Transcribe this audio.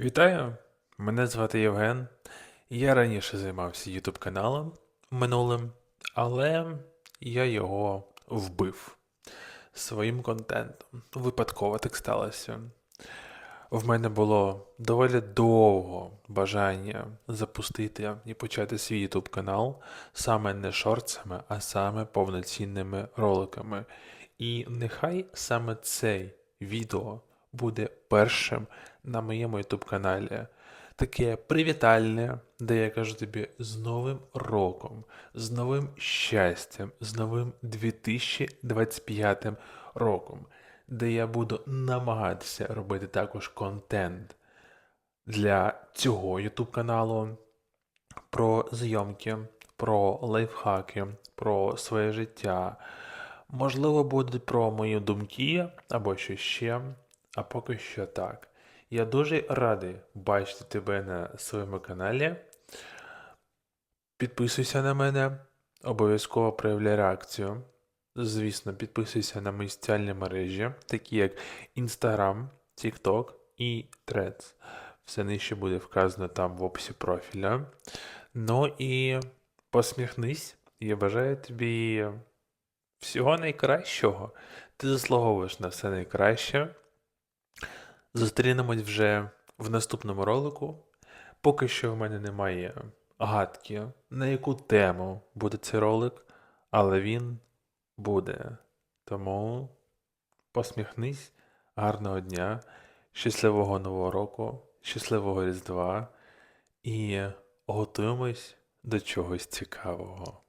Вітаю! Мене звати Євген. Я раніше займався YouTube каналом минулим, але я його вбив своїм контентом. Випадково так сталося. В мене було доволі довго бажання запустити і почати свій YouTube канал саме не шортсами, а саме повноцінними роликами. І нехай саме цей відео буде першим на моєму YouTube каналі. Таке привітальне, де я кажу тобі з Новим роком, з новим щастям, з новим 2025 роком, де я буду намагатися робити також контент для цього YouTube каналу про зйомки, про лайфхаки, про своє життя. Можливо, будуть про мої думки або що ще, а поки що так. Я дуже радий бачити тебе на своєму каналі. Підписуйся на мене, обов'язково проявляй реакцію. Звісно, підписуйся на мої соціальні мережі, такі як Instagram, TikTok і Threads. Все нижче буде вказано там в описі профіля. Ну і посміхнись. Я бажаю тобі всього найкращого. Ти заслуговуєш на все найкраще. Зустрінемось вже в наступному ролику. Поки що в мене немає гадки, на яку тему буде цей ролик, але він буде. Тому посміхнись, гарного дня, щасливого нового року, щасливого Різдва і готуємось до чогось цікавого.